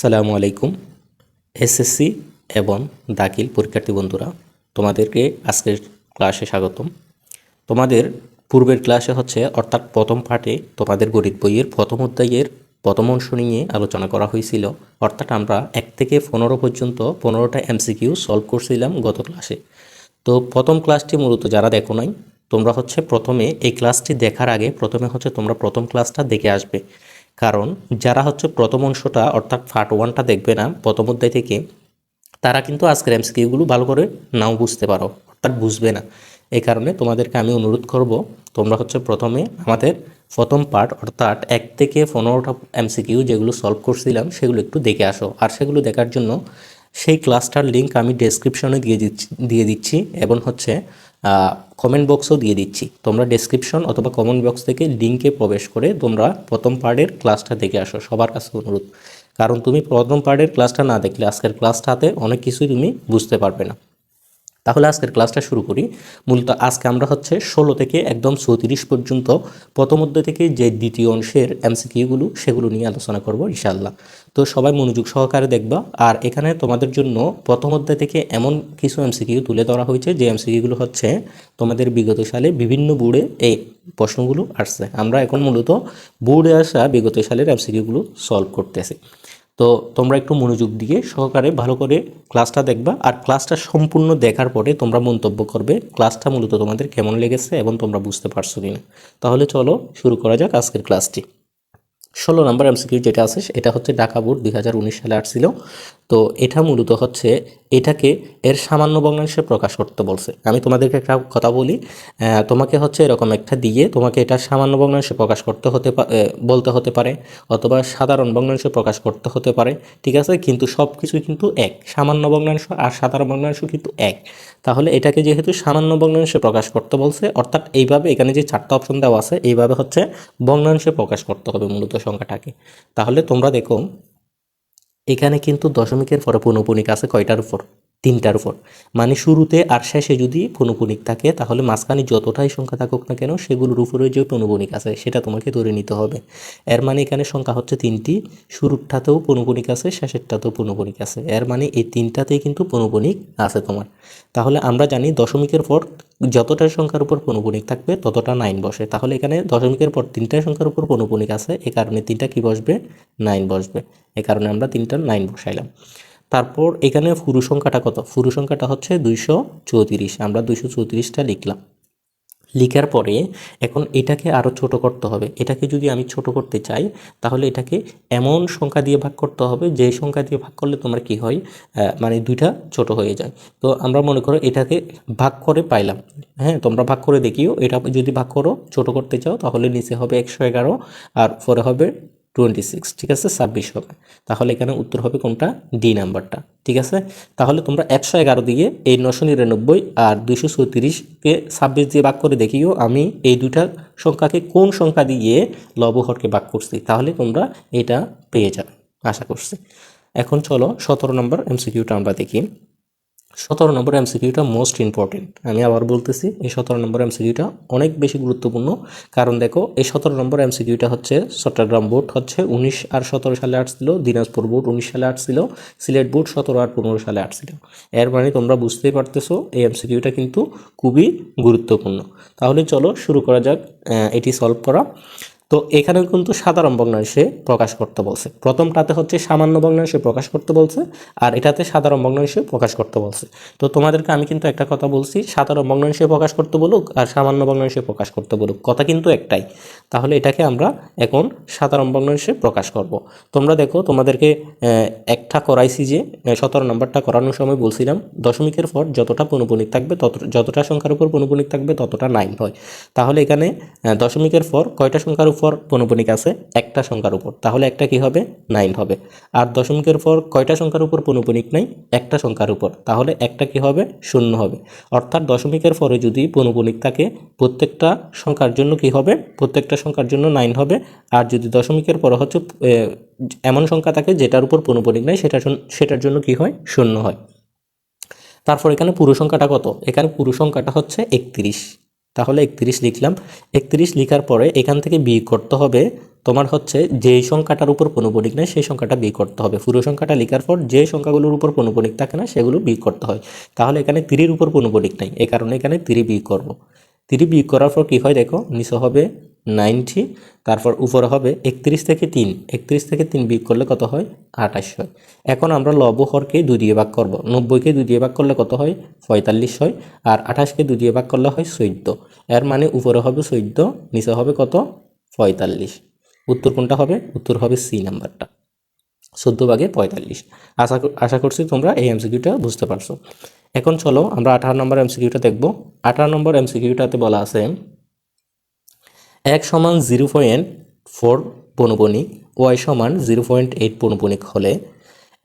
সালামু আলাইকুম, এসএসসি এবং দাখিল পরীক্ষার্থী বন্ধুরা, তোমাদেরকে আজকের ক্লাসে স্বাগতম। তোমাদের পূর্বের ক্লাসে হচ্ছে, অর্থাৎ প্রথম পাঠে তোমাদের গণিত বইয়ের প্রথম অধ্যায়ের প্রথম অংশ নিয়ে আলোচনা করা হয়েছিল। অর্থাৎ আমরা এক থেকে পনেরো পর্যন্ত পনেরোটা এমসিকিউ সলভ করছিলাম গত ক্লাসে তো প্রথম ক্লাসটি মূলত যারা দেখো নাই, তোমরা হচ্ছে প্রথমে এই ক্লাসটি দেখার আগে প্রথমে হচ্ছে তোমরা প্রথম ক্লাসটা দেখে আসবে। কারণ যারা হচ্ছে প্রথম অংশটা, অর্থাৎ পার্ট ওয়ানটা দেখবে না, প্রথম অধ্যায় থেকে, তারা কিন্তু আজকের এমসিকিউগুলো ভালো করে নাও বুঝতে পারো, অর্থাৎ বুঝবে না। এই কারণে তোমাদেরকে আমি অনুরোধ করব, তোমরা হচ্ছে প্রথমে আমাদের প্রথম পার্ট অর্থাৎ এক থেকে পনেরোটা এমসিকিউ যেগুলো সলভ করছিলাম, সেগুলো একটু দেখে আসো। আর সেগুলো দেখার জন্য সেই ক্লাসটার লিঙ্ক আমি ডেসক্রিপশনে দিয়ে দিচ্ছি দিয়ে দিচ্ছি, এবং হচ্ছে কমেন্ট বক্সও দিয়ে দিচ্ছি। তোমরা ডেসক্রিপশন অথবা কমেন্ট বক্স থেকে লিঙ্কে প্রবেশ করে তোমরা প্রথম পার্টের ক্লাসটা দেখে আসো। সবার কাছে অনুরোধ। কারণ তুমি প্রথম পার্টের ক্লাসটা না দেখলে আজকের ক্লাসটাতে অনেক কিছুই তুমি বুঝতে পারবে না। তাহলে আজকের ক্লাসটা শুরু করি। মূলত আজকে আমরা হচ্ছে ষোলো থেকে একদম চৌত্রিশ পর্যন্ত প্রথম অধ্যায় থেকে যে দ্বিতীয় অংশের এমসিকিউগুলো সেগুলো নিয়ে আলোচনা করব ইনশাআল্লাহ। তো সবাই মনোযোগ সহকারে দেখবা। আর এখানে তোমাদের জন্য প্রথম অধ্যায় থেকে এমন কিছু এমসিকিউ তুলে ধরা হয়েছে যে এমসিকিউগুলো হচ্ছে তোমাদের বিগত সালে বিভিন্ন বোর্ডে এই প্রশ্নগুলো আসছে। আমরা এখন মূলত বোর্ডে আসা বিগত সালের এমসিকিউগুলো সলভ করতেছি। তো তোমরা একটু মনোযোগ দিয়ে সহকারে ভালো করে ক্লাসটা দেখবা। আর ক্লাসটা সম্পূর্ণ দেখার পরে তোমরা মন্তব্য করবে, ক্লাসটা মূলত তোমাদের কেমন লেগেছে এবং তোমরা বুঝতে পারছ কিনা। তাহলে চলো শুরু করা যাক আজকের ক্লাসটি। ষোলো নম্বর এমসিকিউ যেটা আছে এটা হচ্ছে ডাকাবুট দুই হাজার উনিশ সালে আসছিল। তো এটা মূলত হচ্ছে এটাকে এর সামান্য ভগ্নাংশে প্রকাশ করতে বলছে। আমি তোমাদেরকে একটা কথা বলি তোমাকে হচ্ছে এরকম একটা দিয়ে তোমাকে এটা সামান্য ভগ্নাংশে প্রকাশ করতে হতে বলতে হতে পারে, অথবা সাধারণ ভগ্নাংশে প্রকাশ করতে হতে পারে, ঠিক আছে? কিন্তু সব কিছুই কিন্তু এক, সামান্য ভগ্নাংশ আর সাধারণ ভগ্নাংশ কিন্তু এক। তাহলে এটাকে যেহেতু সামান্য ভগ্নাংশে প্রকাশ করতে বলছে, অর্থাৎ এইভাবে এখানে যে চারটা অপশন দেওয়া আছে, এইভাবে হচ্ছে ভগ্নাংশে প্রকাশ করতে হবে মূলত সংখ্যাটাকে। তাহলে তোমরা দেখো এখানে কিন্তু দশমিকের পরে পৌনপুনিক আছে কয়টার উপর? তিনটার উপর। মানে শুরুতে আর শেষে যদি পৌনপুনিক থাকে, তাহলে মাঝখানে যতটাই সংখ্যা থাকুক না কেন, সেগুলোর উপরে যে পৌনপুনিক আছে, সেটা তোমাকে ধরে নিতে হবে। এর মানে এখানে সংখ্যা হচ্ছে তিনটি, শুরুরটাতেও পৌনপুনিক আছে, শেষেরটাতেও পৌনপুনিক আছে। এর মানে এই তিনটাতেই কিন্তু পৌনপুনিক আছে তোমার। তাহলে আমরা জানি দশমিকের পর যতটা সংখ্যার উপর পৌনপুনিক থাকবে, ততটা নাইন বসে। তাহলে এখানে দশমিকের পর তিনটা সংখ্যার উপর পৌনপুনিক আছে, এ কারণে তিনটা কি বসবে? নাইন বসবে। এ কারণে আমরা তিনটা নাইন বসাইলাম। তারপর এখানে পুরু সংখ্যাটা কত? পুরু সংখ্যাটা হচ্ছে দুইশো চৌত্রিশ। আমরা দুইশো চৌত্রিশটা লিখলাম। লিখার পরে এখন এটাকে আরও ছোট করতে হবে। এটাকে যদি আমি ছোট করতে চাই, তাহলে এটাকে এমন সংখ্যা দিয়ে ভাগ করতে হবে, যে সংখ্যা দিয়ে ভাগ করলে তোমার কি হয়? মানে দুইটা ছোট হয়ে যায়। তো আমরা মনে করো এটাকে ভাগ করে পাইলাম। হ্যাঁ তোমরা ভাগ করে দেখিও। এটা যদি ভাগ করো, ছোট করতে চাও, তাহলে নিচে হবে একশো এগারো, আর পরে হবে টোয়েন্টি সিক্স, ঠিক আছে? ছাব্বিশ হবে। তাহলে এখানে উত্তর হবে কোনটা? ডি নাম্বারটা, ঠিক আছে? তাহলে তোমরা একশো এগারো দিয়ে এই নশো নিরানব্বই আর দুশো চৌত্রিশকে ছাব্বিশ দিয়ে ভাগ করে দেখিও আমি এই দুইটা সংখ্যাকে কোন সংখ্যা দিয়ে লবহরকে ভাগ করছি। তাহলে তোমরা এটা পেয়ে যাবে, আশা করছি। এখন চলো সতেরো নম্বর এমসিকিউটা আমরা দেখি। সতেরো নম্বর এমসিকিউটা মোস্ট ইম্পর্টেন্ট আমি আবার বলতেছি, এই সতেরো নম্বর এমসিকিউটা অনেক বেশি গুরুত্বপূর্ণ। কারণ দেখো, এই সতেরো নম্বর এমসিকিউটা হচ্ছে চট্টগ্রাম বোর্ড, হচ্ছে উনিশ আর সতেরো সালে আসছিল, দিনাজপুর বোর্ড উনিশ সালে আসছিল, সিলেট বোর্ড সতেরো আর পনেরো সালে আসছিল। এর মানে তোমরা বুঝতেই পারতেছো, এই এমসিকিউটা কিন্তু খুবই গুরুত্বপূর্ণ। তাহলে চলো শুরু করা যাক এটি সলভ করা। তো এখানেও কিন্তু সাধারণ ভগ্নাংশে প্রকাশ করতে বলছে। প্রথমটাতে হচ্ছে সামান্য ভগ্নাংশে প্রকাশ করতে বলছে আর এটাতে সাধারণ ভগ্নাংশে প্রকাশ করতে বলছে। তো তোমাদেরকে আমি কিন্তু একটা কথা বলছি, সাধারণ ভগ্নাংশে প্রকাশ করতে বলুক আর সামান্য ভগ্নাংশে প্রকাশ করতে বলুক, কথা কিন্তু একটাই। তাহলে এটাকে আমরা এখন সাধারণ ভগ্নাংশে প্রকাশ করব। তোমরা দেখো, তোমাদেরকে একটা করাইছি যে সতেরো নম্বরটা করানোর সময় বলছিলাম, দশমিকের পর যতটা পনুপনিক থাকবে তত, যতটা সংখ্যার উপর পনুপনিক থাকবে ততটা নাইন হয়। তাহলে এখানে দশমিকের পর কয়টা সংখ্যার উপর পনুপনিক আছে একটা সংখ্যার উপর। তাহলে একটা কি হবে? নাইন হবে। আর দশমিকের পর কয়টা সংখ্যার উপর? পনুপনিক নাই, একটা সংখ্যার উপর। তাহলে একটা কি হবে? শূন্য হবে। অর্থাৎ দশমিকের পরে যদি পনুপনিক থাকে, প্রত্যেকটা সংখ্যার জন্য কি হবে? প্রত্যেকটা সংখ্যার জন্য নাইন হবে। আর যদি দশমিকের পরে হচ্ছে এমন সংখ্যা থাকে যেটার উপর পনুপনিক নাই, সেটার সেটার জন্য কি হয়? শূন্য হয়। তারপর এখানে পুরো সংখ্যাটা কত? এখানে পুরো সংখ্যাটা হচ্ছে একত্রিশ। তাহলে একত্রিশ লিখলাম। একত্রিশ লিখার পরে এখান থেকে বিয়োগ করতে হবে, তোমার হচ্ছে যেই সংখ্যাটার উপর পনুপনিক নেই, সেই সংখ্যাটা বি করতে হবে। পুরো সংখ্যাটা লেখার পর যে সংখ্যাগুলোর উপর পনুপনিক থাকে না, সেগুলো বিয়োগ করতে হয়। তাহলে এখানে তিরির উপর পনুপনিক নেই, এ কারণে এখানে তিরি বি করব। তিরি বি করার পর কী হয় দেখো, নিচে হবে নাইনটি, তারপর উপরে হবে একত্রিশ থেকে তিন। একত্রিশ থেকে তিন বিয়োগ করলে কত হয়? আঠাশ হয়। এখন আমরা লব হরকে দুই দিয়ে ভাগ করব। নব্বইকে দুই দিয়ে ভাগ করলে কত হয়? পঁয়তাল্লিশ হয়। আর আঠাশকে দুই দিয়ে ভাগ করলে হয় চৈদ্দ। এর মানে উপরে হবে চৈদ্দ, নিচে হবে কত? পঁয়তাল্লিশ। উত্তর কোনটা হবে? উত্তর হবে সি নাম্বারটা। চোদ্দ ভাগে পঁয়তাল্লিশ। আশা আশা করছি তোমরা এই এমসিকিউটা বুঝতে পারছ। এখন চলো আমরা আঠারো নম্বর এমসিকিউটা দেখব। আঠারো নম্বর এমসিকিউটাতে বলা আছে এক সমান জিরো পয়েন্ট ফোর পনুপনিক ওয়াই সমান জিরো পয়েন্ট এইট পনুপনিক হলে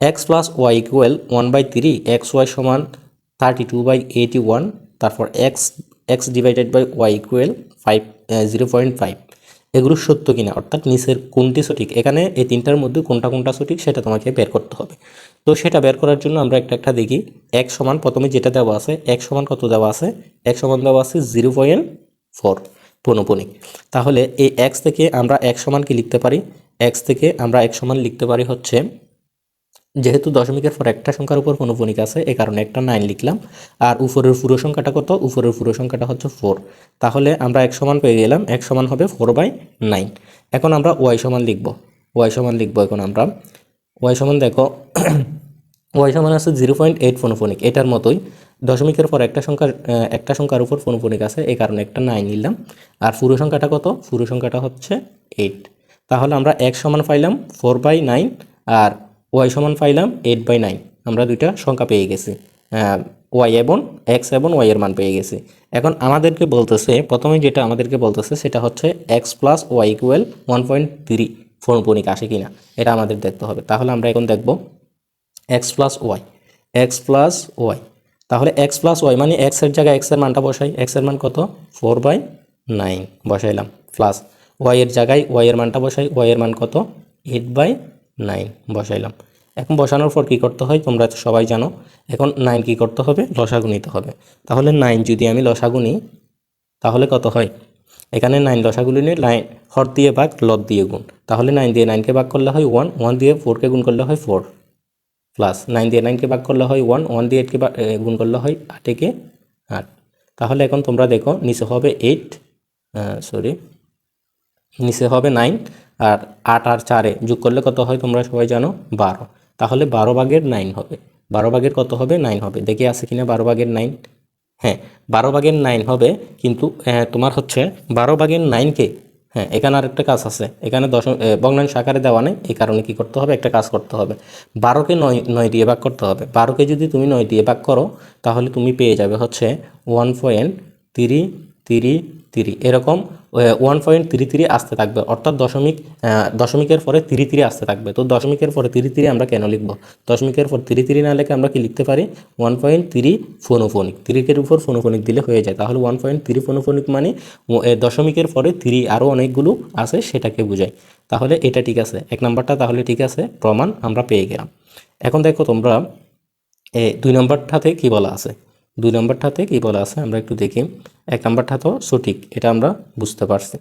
X plus Y equal one by three, X Y সমান thirty two by eighty one, তারপর X X divided by Y equal five zero point five. এগুলো সত্য কিনা? অর্থাৎ নিচের কোনটি সঠিক? এখানে এই তিনটার মধ্যে কোনটা কোনটা সঠিক সেটা তোমাকে বের করতে হবে। তো সেটা বের করার জন্য আমরা একটা একটা দেখি। এক সমান প্রথমে যেটা দেওয়া আছে, এক সমান কত দেওয়া আছে? এক সমান দেওয়া আছে জিরো পয়েন্ট ফোর। পনপনিক। তাহলে এই এক্স থেকে আমরা এক সমান কি লিখতে পারি? এক্স থেকে আমরা এক সমান লিখতে পারি হচ্ছে, যেহেতু দশমিকের পর একটা সংখ্যার উপর পনপনিক আছে এই কারণে একটা নাইন লিখলাম। আর উপরের পুরো সংখ্যাটা কত? উপরের পুরো সংখ্যাটা হচ্ছে ফোর তাহলে আমরা এক সমান পেয়ে গেলাম এক সমান হবে ফোর বাই নাইন এখন আমরা ওয়াই সমান লিখব। ওয়াই সমান লিখব এখন আমরা। ওয়াই সমান দেখো ওয়াই সমান আছে জিরো পয়েন্ট এইট ফোনোফোনিক এটার মতোই। দশমিকের পর একটা সংখ্যার একটা সংখ্যার উপর ফোনোফোনিক আছে, এই কারণে একটা নাইন নিলাম। আর পুরো সংখ্যাটা কত? পুরো সংখ্যাটা হচ্ছে এইট তাহলে আমরা এক সমান পাইলাম ফোর বাই নাইন আর ওয়াই সমান পাইলাম এইট বাই নাইন আমরা দুইটা সংখ্যা পেয়ে গেছি। ওয়াই এবং এক্স এবং ওয়াই এর মান পেয়ে গেছি। এখন আমাদেরকে বলতেছে, প্রথমে যেটা আমাদেরকে বলতেছে, সেটা হচ্ছে X plus Y equal one point three ফোনপনিক আসে কিনা, এটা আমাদের দেখতে হবে। তাহলে আমরা এখন দেখব X plus Y X plus Y তাহলে এক্স প্লাস ওয়াই মানে এক্সের জায়গায় এক্সের মানটা বসাই। এক্সের মান কত? ফোর বাই নাইন বসাইলাম। প্লাস ওয়াই এর জায়গায় ওয়াই এর মানটা বসাই। ওয়াই এর মান কত? এইট বাই নাইন বসাইলাম। এখন বসানোর পর কী করতে হয়? তোমরা সবাই জানো। এখন নাইন কী করতে হবে? লসাগু নিতে হবে। তাহলে নাইন যদি আমি লসাগু নিই, তাহলে কত হয়? এখানে নাইন লসাগুলি নিয়ে লাইন হর দিয়ে ভাগ, লব দিয়ে গুণ। তাহলে নাইন দিয়ে নাইনকে ভাগ করলে হয় ওয়ান ওয়ান দিয়ে ফোরকে গুণ করলে হয় ফোর প্লাস নাইন দিয়ে নাইনকে ভাগ করলে হয় ওয়ান ওয়ান দিয়ে এইটকে গুণ করলে হয় আটেকে আট। তাহলে এখন তোমরা দেখো, নিচে হবে এইট সরি নিচে হবে নাইন আর আট আর চারে যোগ করলে কত হয় তোমরা সবাই জানো? বারো। তাহলে বারো ভাগের নাইন হবে। বারো ভাগের কত হবে? নাইন হবে। দেখে আছে কিনা বারো ভাগের নাইন হ্যাঁ বারো ভাগের নাইন হবে, কিন্তু তোমার হচ্ছে বারো ভাগের নাইনকে হ্যাঁ এখানে আরেকটা কাজ আছে। এখানে দশ ভগ্নাংশ আকারে দেওয়া নেই, এই কারণে কি করতে হবে? একটা কাজ করতে হবে। বারোকে নয় নয় দিয়ে ভাগ করতে হবে। বারোকে যদি তুমি নয় দিয়ে ভাগ করো, তাহলে তুমি পেয়ে যাবে হচ্ছে ওয়ান পয়েন্ট তিরি তিরি তিরি, এরকম ওয়ান পয়েন্ট থ্রি থ্রি আসতে থাকবে। অর্থাৎ দশমিক দশমিকের পরে তিরি তিরি আসতে থাকবে। তো দশমিকের পরে তিরি তিরি আমরা কেন লিখব? দশমিকের পর তিরি তিরি না লিখে আমরা কি লিখতে পারি? ওয়ান পয়েন্ট থ্রি ফোনোফোনিক। তিরিকের উপর ফোনোফোনিক দিলে হয়ে যায়। তাহলে ওয়ান পয়েন্ট থ্রি ফোনোফোনিক মানে দশমিকের পরে থ্রি আরও অনেকগুলো আছে সেটাকে বোঝায় তাহলে এটা ঠিক আছে। এক নাম্বারটা তাহলে ঠিক আছে। প্রমাণ আমরা পেয়ে গেলাম। এখন দেখো তোমরা, এ, দুই নম্বরটাতে কি বলা আছে? দুই নম্বরটাতে কি বলা আছে? আমরা একটু দেখি। এক নম্বরটা তো সঠিক, এটা আমরা বুঝতে পারছি।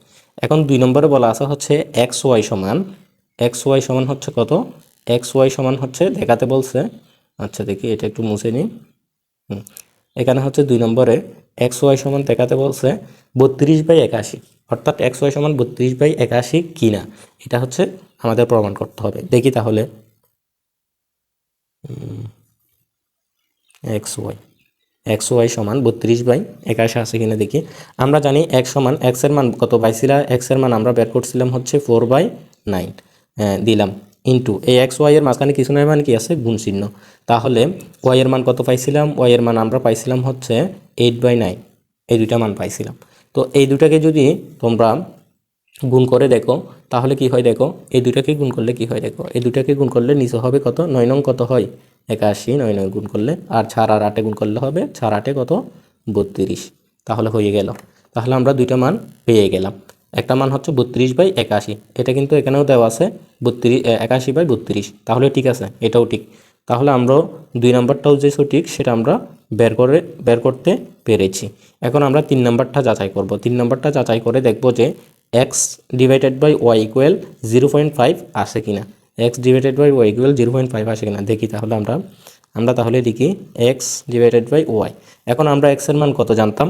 এখন দুই নম্বরে বলা আছে হচ্ছে এক্স ওয়াই সমান এক্স ওয়াই সমান হচ্ছে কত? এক্স ওয়াই সমান হচ্ছে, দেখাতে বলছে। আচ্ছা দেখি, এটা একটু মুছে নিই। এখানে হচ্ছে দুই নম্বরে এক্স ওয়াই সমান দেখাতে বলছে বত্রিশ বাই একাশি। অর্থাৎ এক্স ওয়াই সমান বত্রিশ বাই একাশি কিনা, এটা হচ্ছে আমাদের প্রমাণ করতে হবে। দেখি তাহলে। এক্স ওয়াই এক্স ওয়াই সমান বত্রিশ বাই একাশি আছে কিনা দেখি। আমরা জানি এক সমান এক্সের মান কত? পাইছিলাম এক্সের মান আমরা বের করছিলাম হচ্ছে ফোর বাই নাইন। দিলাম। ইন্টু, এই এক্স ওয়াই এর মাঝখানে কিছু নয় মানে কি আছে? গুণ চিহ্ন তাহলে ওয়াই এর মান কত পাইছিলাম? ওয়াই এর মান আমরা পাইছিলাম হচ্ছে এইট বাই নাইন। এই দুইটা মান পাইছিলাম। তো এই দুটাকে যদি তোমরা গুণ করে দেখো, তাহলে কি হয় দেখো? এই দুটাকে গুণ করলে কি হয় দেখো? এই দুটাকে গুণ করলে নিচে হবে কত? নয় নং কত হয়? একাশি, নয় নয় গুণ করলে আর ছাড় আর আটে গুণ করলে হবে ছাড় আটে কত? বত্রিশ। তাহলে হয়ে গেল। তাহলে আমরা দুইটা মান পেয়ে গেলাম। একটা মান হচ্ছে বত্রিশ বাই একাশি। এটা কিন্তু এখানেও দেওয়া আছে বত্রিশ একাশি বাই বত্রিশ। তাহলে ঠিক আছে, এটাও ঠিক। তাহলে আমরা দুই নাম্বারটাও যে সঠিক সেটা আমরা বের করে, বের করতে পেরেছি। এখন আমরা তিন নাম্বারটা যাচাই করব। তিন নাম্বারটা যাচাই করে দেখব যে X divided by Y equal zero point five আসে কিনা। X divided by Y equal zero point five আসে কিনা, দেখি তাহলে আমরা আমরা তাহলে লিখি এক্স ডিভাইডেড বাই ওয়াই এখন আমরা এক্সের মান কত জানতাম?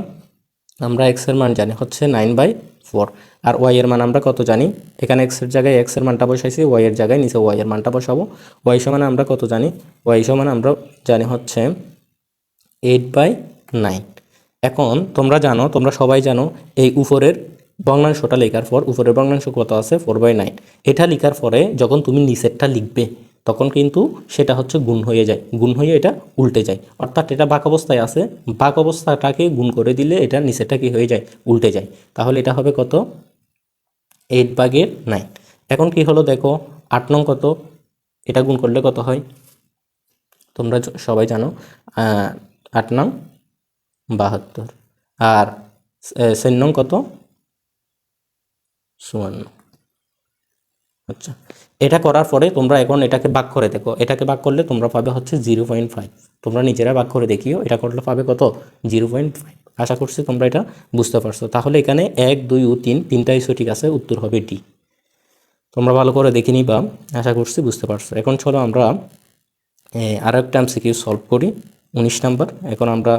আমরা এক্সের মান জানি হচ্ছে নাইন বাই ফোর আর ওয়াই এর মান আমরা কত জানি? এখানে এক্সের জায়গায় এক্সের মানটা বসাইছি ওয়াই এর জায়গায় নিচে ওয়াই এর মানটা বসাবো। ওয়াই সমান আমরা কত জানি? ওয়াই সমান আমরা জানি হচ্ছে এইট বাই নাইন এখন তোমরা জানো, তোমরা সবাই জানো, এই উপরের ভগ্নাংশটা লেখার পর, উপরের ভগ্নাংশ কত আছে? ফোর বাই নাইন এটা লেখার পরে যখন তুমি নিচেরটা লিখবে, তখন কিন্তু সেটা হচ্ছে গুণ হয়ে যায়। গুণ হয়ে এটা উল্টে যায়। অর্থাৎ এটা বাক অবস্থায় আছে। বাক অবস্থাটাকে গুণ করে দিলে এটা নিচেরটা কি হয়ে যায়? উল্টে যায়। তাহলে এটা হবে কত? এইট বাগের নাইন এখন কি হলো দেখো? আট নং কত? এটা গুণ করলে কত হয়? তোমরা সবাই জানো আট নং বাহাত্তর। আর সেন নং কত? চুয়ান্ন আচ্ছা। এটা করার পরে তোমরা এখন এটাকে ভাগ করে দেখো। এটাকে ভাগ করলে তোমরা পাবে হচ্ছে জিরো পয়েন্ট ফাইভ। তোমরা নিজেরা ভাগ করে দেখিও, এটা করলে পাবে কত? Zero point five. আশা করছি তোমরা এটা বুঝতে পারছ। তাহলে এখানে এক, দুই ও তিন, তিনটাই সঠিক আছে, উত্তর হবে ডি। তোমরা ভালো করে দেখে নিবা, আশা করছি বুঝতে পারছ। এখন চলো আমরা আরও একটা এমসিকিউ সলভ করি। উনিশ নাম্বার। এখন আমরা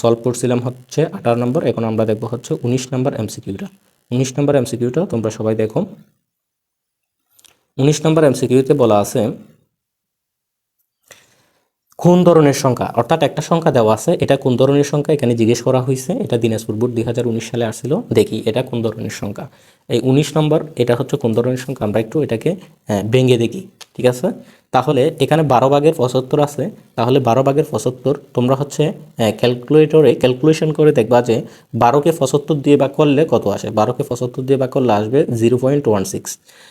সলভ করছিলাম হচ্ছে আঠারো নম্বর। এখন আমরা দেখব হচ্ছে উনিশ নাম্বার এমসিকিউটা উনিশ নম্বর এমসিকিউটা তোমরা সবাই দেখো। উনিশ নম্বর এমসিকিউতে বলা আছে কোন ধরনের সংখ্যা? অর্থাৎ একটা সংখ্যা দেওয়া আছে এটা কোন ধরনের সংখ্যা? এখানে জিজ্ঞেস করা হয়েছে এটা দিনাজপুর বোর্ড দুই হাজার উনিশ সালে আসছিল দেখি এটা কোন ধরনের সংখ্যা। এই উনিশ নম্বর এটা হচ্ছে কোন ধরনের সংখ্যা? আমরা একটু এটাকে আহ, ভেঙে দেখি। ঠিক আছে? তাহলে এখানে বারো ভাগের পঁচাত্তর আছে। তাহলে বারো ভাগের পঁচাত্তর তোমরা হচ্ছে ক্যালকুলেটরে ক্যালকুলেশন করে দেখবা যে বারোকে পঁচাত্তর দিয়ে বা করলে কত আসে? বারোকে পঁচাত্তর দিয়ে বা করলে আসবে জিরো পয়েন্ট ওয়ান সিক্স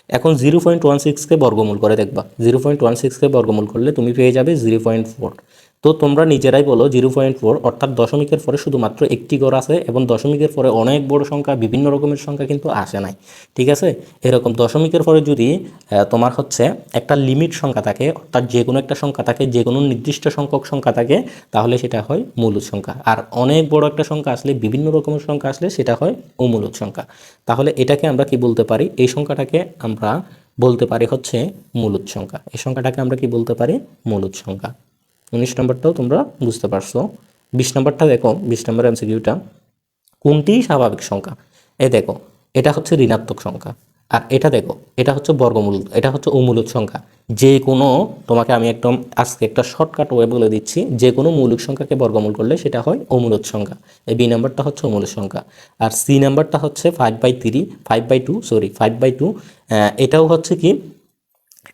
এখন জিরো পয়েন্ট ওয়ান সিক্সকে বর্গমূল করে দেখবা। জিরো পয়েন্ট ওয়ান সিক্সকে বর্গমূল করলে তুমি পেয়ে যাবে জিরো পয়েন্ট ফোর তো তোমরা নিজেরাই বলো জিরো পয়েন্ট ফোর, অর্থাৎ দশমিকের পরে শুধুমাত্র একটি গড় আছে এবং দশমিকের পরে অনেক বড় সংখ্যা, বিভিন্ন রকমের সংখ্যা কিন্তু আসে নাই। ঠিক আছে? এরকম দশমিকের পরে যদি তোমার হচ্ছে একটা লিমিট সংখ্যা থাকে, অর্থাৎ যে কোনো একটা সংখ্যা থাকে, যে কোনো নির্দিষ্ট সংখ্যক সংখ্যা থাকে, তাহলে সেটা হয় মূলত সংখ্যা। আর অনেক বড় একটা সংখ্যা আসলে, বিভিন্ন রকমের সংখ্যা আসলে সেটা হয় অমূলত সংখ্যা। তাহলে এটাকে আমরা কি বলতে পারি? এই সংখ্যাটাকে আমরা বলতে পারি হচ্ছে মূলত সংখ্যা। এই সংখ্যাটাকে আমরা কি বলতে পারি? মূলত সংখ্যা। উনিশ নম্বরটাও তোমরা বুঝতে পারছ। বিশ নম্বরটা দেখো, বিশ নম্বর এমসিকিউটা কোনটি স্বাভাবিক সংখ্যা? এ দেখো, এটা হচ্ছে ঋণাত্মক সংখ্যা। আর এটা দেখো, এটা হচ্ছে বর্গমূল, এটা হচ্ছে অমূলক সংখ্যা। যে কোনো, তোমাকে আমি একদম আজকে একটা শর্টকাট ওয়ে বলে দিচ্ছি, যে কোনো মৌলিক সংখ্যাকে বর্গমূল করলে সেটা হয় অমূলক সংখ্যা। এই বি নাম্বারটা হচ্ছে অমূলক সংখ্যা। আর সি নাম্বারটা হচ্ছে five by three five by two sorry five by two এটাও হচ্ছে কি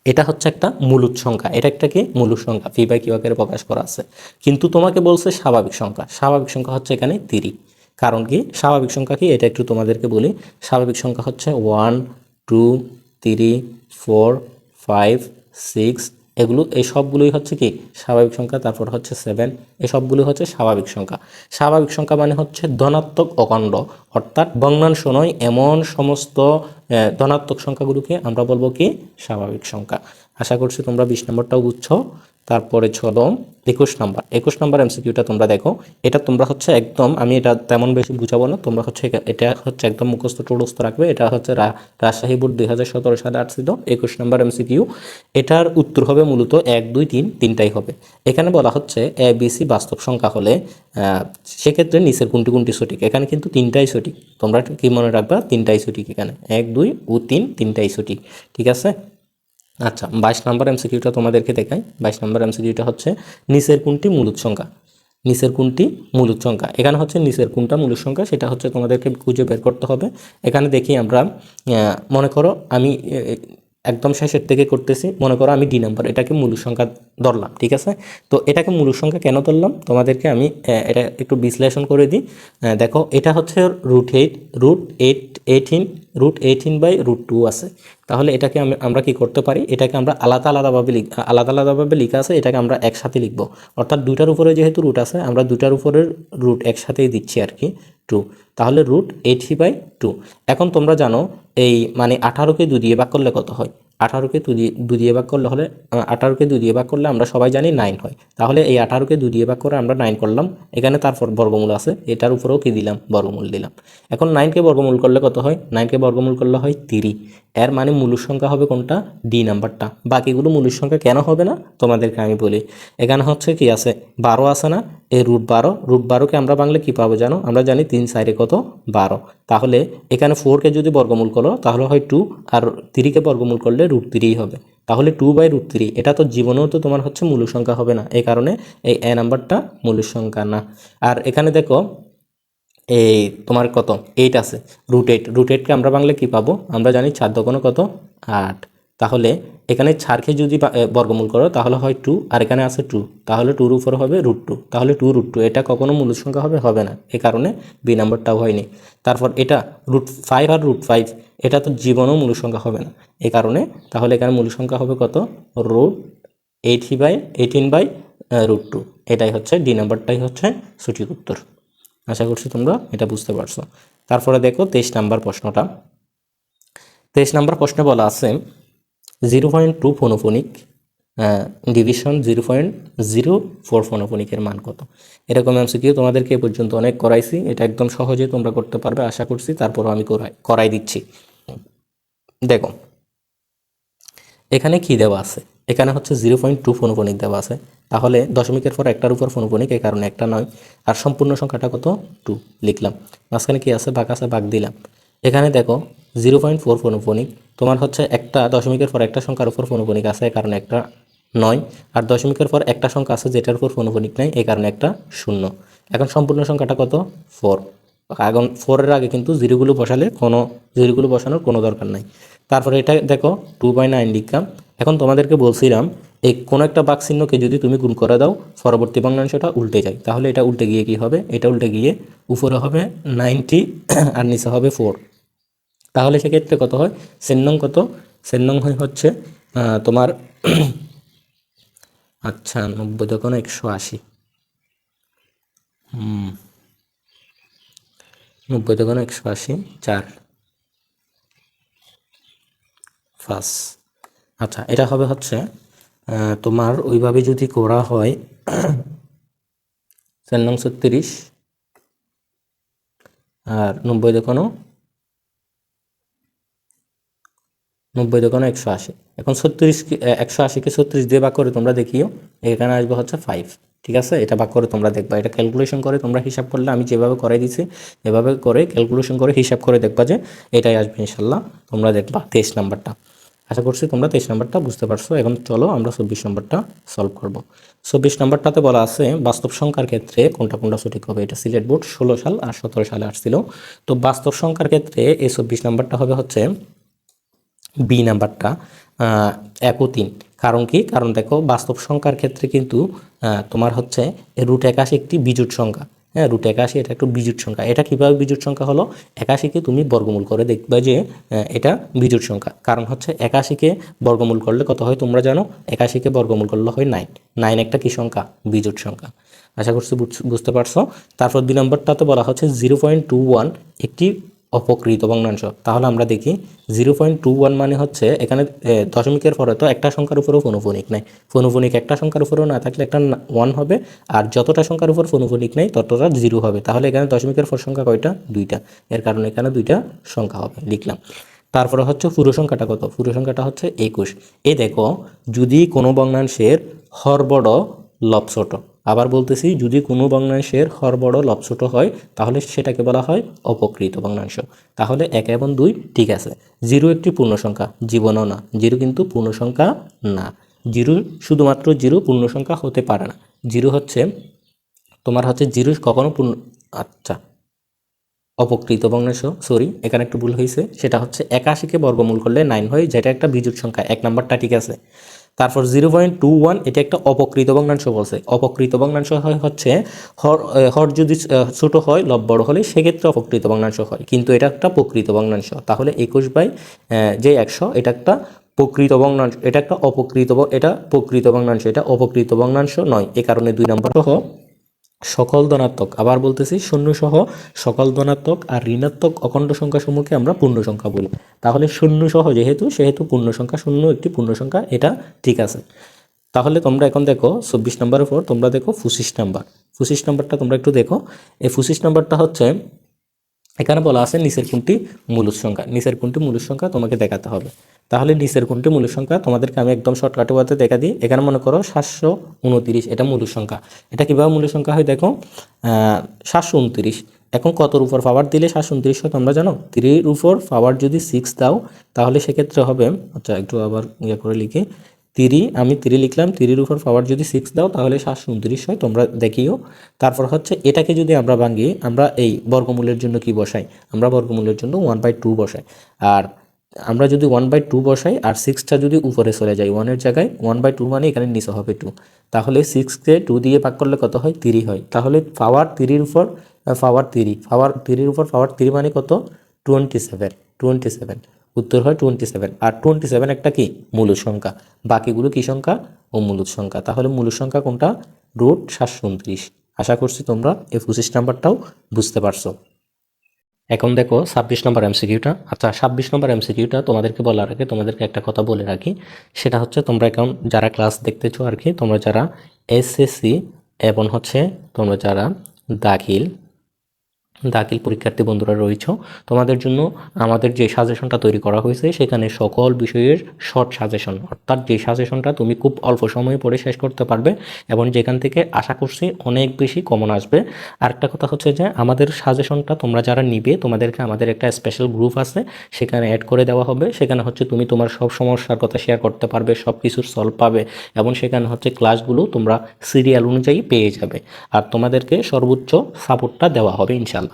এটা হচ্ছে একটা মূলত সংখ্যা। এটা একটা কি? মূলত সংখ্যা। ফি বাই কিউ আকারে প্রকাশ করা আছে। কিন্তু তোমাকে বলছে স্বাভাবিক সংখ্যা। স্বাভাবিক সংখ্যা হচ্ছে এখানে তিরি। কারণ কি? স্বাভাবিক সংখ্যা কি? এটা একটু তোমাদেরকে বলি। স্বাভাবিক সংখ্যা হচ্ছে one two three four five six এগুলো, এই সবগুলোই হচ্ছে কি স্বাভাবিক সংখ্যা, তারপর হচ্ছে সেভেন এই হচ্ছে স্বাভাবিক সংখ্যা। স্বাভাবিক সংখ্যা মানে হচ্ছে ধনাত্মক অখণ্ড, অর্থাৎ ভগ্নাংশ নয় এমন সমস্ত ধনাত্মক সংখ্যাগুলোকে আমরা বলব কি স্বাভাবিক সংখ্যা। আশা করছি তোমরা বিশ নম্বরটাও বুঝছ। তারপরে চলো একুশ নাম্বার। একুশ নাম্বার এমসিকিউটা তোমরা দেখো, এটা তোমরা হচ্ছে একদম, আমি এটা তেমন বেশি বুঝাবো না, তোমরা হচ্ছে এটা- হচ্ছে একদম মুখস্থ টুলস্থ রাখবে, এটা হচ্ছে রাজশাহী বোর্ড দুই হাজার সতেরো সালে আসছিল একুশ নাম্বার এমসিকিউ এটার উত্তর হবে মূলত এক, দুই, তিন, তিনটাই হবে। এখানে বলা হচ্ছে এ বি সি বাস্তব সংখ্যা হলে সেক্ষেত্রে নিচের কোনটি কোনটি সঠিক? এখানে কিন্তু তিনটাই সঠিক। তোমরা কি মনে রাখবা? তিনটাই সঠিক এখানে। এক, দুই ও তিন, তিনটাই সঠিক। ঠিক আছে? আচ্ছা বাইশ নম্বর এমসিকিউটা তোমাদেরকে দেখাই। বাইশ নম্বর এমসিকিউটা হচ্ছে নিচের কোনটি মূলত সংখ্যা? নিচের কোনটি মূলত সংখ্যা? এখানে হচ্ছে নিচের কোনটা মূলত সংখ্যা, সেটা হচ্ছে তোমাদেরকে খুঁজে বের করতে হবে। এখানে দেখি আমরা মনে করো আমি একদম শেষের থেকে করতেছি। মনে করো আমি ডি নাম্বার এটাকে মূল সংখ্যা ধরলাম, ঠিক আছে? তো এটাকে মূল সংখ্যা কেন ধরলাম? তোমাদেরকে আমি এটা একটু বিশ্লেষণ করে দিই। দেখো, এটা হচ্ছে root eight root eight eighteen root eighteen by root two আছে। তাহলে এটাকে আমি, আমরা কি করতে পারি? এটাকে আমরা আলাদা আলাদাভাবে লিখ, আলাদা আলাদাভাবে লিখা আছে, এটাকে আমরা একসাথে লিখব। অর্থাৎ দুটার উপরে যেহেতু রুট আছে, আমরা দুটার উপরের রুট একসাথেই দিচ্ছি আর কি। টু তাহলে রুট এইটি বাই টু এখন তোমরা জানো এই মানে আঠারোকে দু দিয়ে ভাগ করলে কত হয়? আঠারোকে দু দিয়ে ভাগ করলে হলে আঠারোকে দু দিয়ে ভাগ করলে আমরা সবাই জানি নাইন হয়। তাহলে এই আঠারোকে দু দিয়ে ভাগ করে আমরা নাইন করলাম। এখানে তারপর বর্গমূল আছে। এটার উপরেও কী দিলাম? বর্গমূল দিলাম। এখন নাইনকে বর্গমূল করলে কত হয়? নাইনকে বর্গমূল করলে হয় তিরি এর মানে মূল সংখ্যা হবে কোনটা? ডি নাম্বারটা। বাকিগুলো মূল সংখ্যা কেন হবে না? তোমাদেরকে আমি বলি। এখানে হচ্ছে কি আছে? বারো আছে না? এই রুট বারো। রুট বারোকে আমরা বাংলা কী পাবো জানো? আমরা জানি তিন সাইডে কত? বারো। তাহলে এখানে ফোরকে যদি বর্গমূল করো, তাহলে হয় টু আর থ্রিকে বর্গমূল করলে রুট থ্রিই হবে। তাহলে টু বাই রুট থ্রি এটা তো জীবনেও তো তোমার হচ্ছে মূল সংখ্যা হবে না, এই কারণে এই এ নাম্বারটা মূল সংখ্যা না। আর এখানে দেখো, এই তোমার কত? এইট আছে রুট এইট রুট এইটকে আমরা বাংলায় কী পাবো? আমরা জানি চার দোকানো কত? আট। তাহলে এখানে ছাড়কে যদি বর্গমূল করো, তাহলে হয় টু আর এখানে আছে টু তাহলে টুর উপর হবে রুট টু তাহলে টু রুট টু এটা কখনো মূল সংখ্যা হবে হবে না, এ কারণে বি নাম্বারটাও হয়নি, তারপর এটা রুট ফাইভ আর রুট ফাইভ এটা তো জীবনেও মূল সংখ্যা হবে না, এ কারণে তাহলে এখানে মূল সংখ্যা হবে কত? Root eighty by eighteen by root two এটাই হচ্ছে ডি নাম্বারটাই হচ্ছে সঠিক উত্তর, আশা করছি তোমরা এটা বুঝতে পারছ, তারপরে দেখো তেইশ নাম্বার প্রশ্নটা, তেইশ নাম্বার প্রশ্নে বলা আছে zero point two ফোনোফোনিক division zero point zero four ফোনোফোনিকের মান কত? এরকম এমসিকিউ তোমাদেরকে এ পর্যন্ত অনেক করাইছি। এটা একদম সহজে তোমরা করতে পারবে, আশা করছি। তারপরও আমি করাই করাই দিচ্ছি। দেখো, এখানে কি দেওয়া আছে? এখানে হচ্ছে জিরো পয়েন্ট টু ফোনোফোনিক দেওয়া আছে। তাহলে দশমিকের পর একটার উপর ফোনোফোনিক এই কারণে একটা নয়। আর সম্পূর্ণ সংখ্যাটা কত? টু, লিখলাম। মাঝখানে কি আছে? বাঘ আছে বাঘ দিলাম। এখানে দেখো জিরো পয়েন্ট ফোর ফোনোফোনিক তোমার হচ্ছে একটা দশমিকের পর একটা সংখ্যার উপর ফোনোফোনিক আছে কারণে একটা নয়। আর দশমিকের পর একটা সংখ্যা আছে যেটার উপর ফোনোফোনিক নাই, এই কারণে একটা শূন্য। এখন সম্পূর্ণ সংখ্যাটা কত? ফোর এখন ফোরের আগে কিন্তু জিরোগুলো বসালে কোনো জিরোগুলো বসানোর কোনো দরকার নাই। তারপরে এটা দেখো টু বাই নাইন লিখলাম। এখন তোমাদেরকে বলছিলাম, এই কোনো একটা বাক চিহ্নকে যদি তুমি গুণ করে দাও, পরবর্তী ভগ্নাংশটা উল্টে যায়। তাহলে এটা উল্টে গিয়ে কি হবে? এটা উল্টে গিয়ে উপরে হবে নাইনটি আর নিচে হবে ফোর তাহলে সেক্ষেত্রে কত হয়? সেন্নং কত? সেন্নং হয় হচ্ছে তোমার আচ্ছা নব্বই দোকানো একশো আশি। হুম। নব্বই দোকানো একশো আশি, চার। পাঁচ। আচ্ছা এটা হবে হচ্ছে তোমার ওইভাবে যদি করা হয় চার নং ছত্রিশ, আর নব্বই দোকানো নব্বই দোকানো একশো আশি। এখন ছত্রিশ একশো আশিকে ছত্রিশ দিয়ে ভাগ করে তোমরা দেখিও, এখানে আসবে হচ্ছে ফাইভ ঠিক আছে? এটা ভাগ করে তোমরা দেখবা। এটা ক্যালকুলেশন করে তোমরা হিসাব করলে আমি যেভাবে করাই দিছি, এভাবে করে ক্যালকুলেশন করে হিসাব করে দেখবা যে এটাই আসবে ইনশাল্লাহ তোমরা দেখবা তেইশ নাম্বারটা। আশা করছি তোমরা তেইশ নাম্বারটা বুঝতে পারছ। এখন চলো আমরা চব্বিশ নাম্বারটা সলভ করব। চব্বিশ নাম্বারটাতে বলা আছে, বাস্তব সংখ্যার ক্ষেত্রে কোনটা কোনটা সঠিক হবে? এটা সিলেট বোর্ড ষোলো সাল আর সতেরো সালে আসছিল। তো বাস্তব সংখ্যার ক্ষেত্রে এই চব্বিশ নাম্বারটা হবে হচ্ছে বি নাম্বারটা এক ও তিন। কারণ কি? কারণ দেখো, বাস্তব সংখ্যার ক্ষেত্রে কিন্তু তোমার হচ্ছে রুট একাশি একটি বিজুট সংখ্যা। হ্যাঁ রুট একাশি এটা একটু বিজুট সংখ্যা। এটা কীভাবে বিজুট সংখ্যা হলো? একাশিকে তুমি বর্গমূল করে দেখবে যে এটা বিজুট সংখ্যা। কারণ হচ্ছে একাশিকে বর্গমূল করলে কত হয় তোমরা জানো? একাশিকে বর্গমূল করলে হয় নাইন নাইন একটা কি সংখ্যা? বিজুট সংখ্যা। আশা করছি বুঝ- বুঝতে পারছ? তারপর দুই নম্বরটাতে বলা হচ্ছে জিরো পয়েন্ট টু ওয়ান একটি অপকৃত ভগ্নাংশ। তাহলে আমরা দেখি জিরো পয়েন্ট টু ওয়ান মানে হচ্ছে এখানে দশমিকের পরে তো একটা সংখ্যার উপরেও ফোনোফোনিক নাই। ফোনোফোনিক একটা সংখ্যার উপরেও না থাকলে একটা ওয়ান হবে, আর যতটা সংখ্যার উপর ফোনোফোনিক নেই, ততটা জিরো হবে। তাহলে এখানে দশমিকের পর সংখ্যা কয়টা? দুইটা। এর কারণে এখানে দুইটা সংখ্যা হবে, লিখলাম। তারপরে হচ্ছে পুরো সংখ্যাটা কত? পুরো সংখ্যাটা হচ্ছে একুশ। এ দেখো, যদি কোনো ভগ্নাংশের হর বড় লব ছোট আবার বলতেছি, যদি কোনো ভগ্নাংশের হর বড় লব ছোট হয়, তাহলে সেটাকে বলা হয় অপকৃত ভগ্নাংশ তাহলে এক এবং দুই ঠিক আছে। জিরো একটি পূর্ণ সংখ্যা, জীবনও না। জিরো কিন্তু পূর্ণ সংখ্যা না। জিরো শুধুমাত্র জিরো পূর্ণ সংখ্যা হতে পারে না। জিরো হচ্ছে, তোমার হচ্ছে জিরো কখনো পূর্ণ আচ্ছা অপকৃত ভগ্নাংশ সরি এখানে একটু ভুল হয়েছে সেটা হচ্ছে একাশিকে বর্গমূল করলে নাইন হয়, যেটা একটা বিজুট সংখ্যা, এক নাম্বারটা ঠিক আছে। তারপর জিরো পয়েন্ট টু ওয়ান, এটা একটা অপকৃত ভগ্নাংশ বলছে। অপকৃত ভগ্নাংশ হয় হচ্ছে হর হর যদি ছোট হয়, লব বড় হলে সেক্ষেত্রে অপকৃত ভগ্নাংশ হয়। কিন্তু এটা একটা প্রকৃত ভগ্নাংশ। তাহলে একুশ বাই যে একশো, এটা একটা প্রকৃত ভগ্নাংশ, এটা একটা অপকৃত এটা প্রকৃত ভগ্নাংশ, এটা অপকৃত ভগ্নাংশ নয়। এ কারণে দুই নম্বর সহ সকল ধনাত্মক, আবার বলতেছি শূন্য সহ সকল ধনাত্মক আর ঋণাত্মক অখণ্ড সংখ্যা সমূহকে আমরা পূর্ণ সংখ্যা বলি। তাহলে শূন্য সহ যেহেতু, সেহেতু পূর্ণ সংখ্যা শূন্য, একটি পূর্ণ সংখ্যা, এটা ঠিক আছে। তাহলে তোমরা এখন দেখো চব্বিশ নম্বরের পর তোমরা দেখো পঁচিশ নাম্বার। পঁচিশ নাম্বারটা তোমরা একটু দেখো। এই পঁচিশ নাম্বারটা হচ্ছে এখানে বলা আছে নিচের কোনটি মূলদ সংখ্যা। নিচের কোনটি মূলদ সংখ্যা তোমাকে দেখাতে হবে। তাহলে নিচের কোনটি মূলদ সংখ্যা তোমাদেরকে আমি একদম শর্টকাটে বলতে দেখা দিই। এখানে মনে করো সাতশো উনতিরিশ, এটা মূলদ সংখ্যা। এটা কীভাবে মূলদ সংখ্যা হয় দেখো? সাতশো উনতিরিশ। এখন কতর উপর পাওয়ার দিলে সাতশো উনত্রিশ হয় তোমরা জানো? থ্রির উপর পাওয়ার যদি সিক্স দাও, তাহলে সেক্ষেত্রে হবে আচ্ছা একটু আবার ইয়ে করে লিখি। তিরি, আমি তিরি লিখলাম, তিরির উপর পাওয়ার যদি সিক্স দাও, তাহলে সাতশো উনত্রিশ হয়, তোমরা দেখিও। তারপর হচ্ছে, এটাকে যদি আমরা ভাঙি, আমরা এই বর্গমূলের জন্য কি বসাই? আমরা বর্গমূলের জন্য ওয়ান বাই টু বসাই। আর আমরা যদি ওয়ান বাই টু বসাই, আর সিক্সটা যদি উপরে চলে যায় ওয়ানের জায়গায় ওয়ান বাই টু মানে এখানে নিচে হবে টু তাহলে সিক্সকে টু দিয়ে ভাগ করলে কত হয়? তিরি হয়। তাহলে পাওয়ার তিরির উপর পাওয়ার তিরি। পাওয়ার তিরির উপর পাওয়ার তিরি মানে কত? টোয়েন্টি সেভেন টোয়েন্টি সেভেন উত্তর হয় টোয়েন্টি সেভেন আর টোয়েন্টি সেভেন একটা কি? মূলদ সংখ্যা। বাকিগুলো কি সংখ্যা? ও মূলদ সংখ্যা। তাহলে মূলদ সংখ্যা কোনটা? রুট সাতশো উনত্রিশ আশা করছি তোমরা এই পঁচিশ নাম্বারটাও বুঝতে পারছ। এখন দেখো ছাব্বিশ নম্বর এমসিকিউটা আচ্ছা ছাব্বিশ নম্বর এমসিকিউটা তোমাদেরকে বলার আগে তোমাদেরকে একটা কথা বলে রাখি। সেটা হচ্ছে তোমরা এখন যারা ক্লাস দেখতেছো আর কি, তোমরা যারা এসএসসি এবং হচ্ছে তোমরা যারা দাখিল দাখিল পরীক্ষার্থী বন্ধুরা রয়েছ। তোমাদের জন্য আমাদের যে সাজেশনটা তৈরি করা হয়েছে, সেখানে সকল বিষয়ের শর্ট সাজেশন অর্থাৎ যে সাজেশনটা তুমি খুব অল্প সময়ে পড়ে শেষ করতে পারবে এবং যেখান থেকে আশা করছি অনেক বেশি কমন আসবে। আরেকটা কথা হচ্ছে যে, আমাদের সাজেশনটা তোমরা যারা নিবে, তোমাদেরকে আমাদের একটা স্পেশাল গ্রুপ আছে, সেখানে অ্যাড করে দেওয়া হবে। সেখানে হচ্ছে তুমি তোমার সব সমস্যার কথা শেয়ার করতে পারবে সব কিছুর সলভ পাবে এবং সেখানে হচ্ছে ক্লাসগুলো তোমরা সিরিয়াল অনুযায়ী পেয়ে যাবে। আর তোমাদেরকে সর্বোচ্চ সাপোর্টটা দেওয়া হবে ইনশাল্লাহ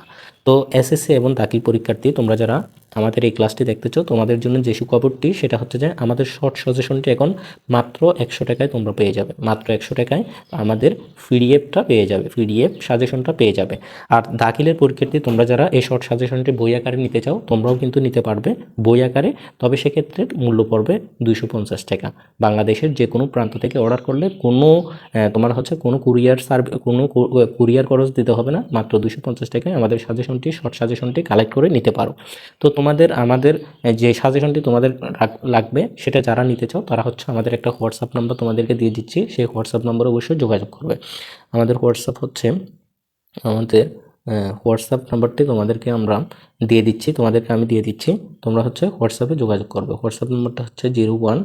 তো এসএসসি এবং দাখিল পরীক্ষার্থী তোমরা যারা আমাদের এই ক্লাসটি দেখতেছো তোমাদের জন্য যে সুখবরটি, সেটা হচ্ছে যে আমাদের শর্ট সাজেশনটি এখন মাত্র একশো টাকায় তোমরা পেয়ে যাবে। মাত্র একশো টাকায় আমাদের পিডিএফটা পেয়ে যাবে পিডিএফ সাজেশনটা পেয়ে যাবে। আর দাখিলের পরীক্ষার্থী, তোমরা যারা এই শর্ট সাজেশনটি বই আকারে নিতে চাও, তোমরাও কিন্তু নিতে পারবে বই আকারে। তবে সেক্ষেত্রে মূল্য পড়বে দুইশো পঞ্চাশ টাকা। বাংলাদেশের যে কোনো প্রান্ত থেকে অর্ডার করলে কোনো তোমার হচ্ছে কোনো কুরিয়ার সার্ভ কোনো কুরিয়ার খরচ দিতে হবে না। মাত্র দুশো পঞ্চাশ টাকায় আমাদের সাজেশনটি শর্ট সাজেশনটি কালেক্ট করে নিতে পারো। তো তোমাদের, আমাদের যে সাজেশনটি তোমাদের লাগবে, সেটা যারা নিতে চাও, তারা হচ্ছে আমাদের একটা হোয়াটসঅ্যাপ নাম্বার তোমাদেরকে দিয়ে দিচ্ছি। সেই হোয়াটসঅ্যাপ নম্বরে অবশ্যই যোগাযোগ করবে। আমাদের হোয়াটসঅ্যাপ হচ্ছে, আমাদের হোয়াটসঅ্যাপ নাম্বারটি তোমাদেরকে আমরা দিয়ে দিচ্ছি, তোমাদেরকে আমি দিয়ে দিচ্ছি। তোমরা হচ্ছে হোয়াটসঅ্যাপে যোগাযোগ করবে। হোয়াটসঅ্যাপ নাম্বারটা হচ্ছে zero one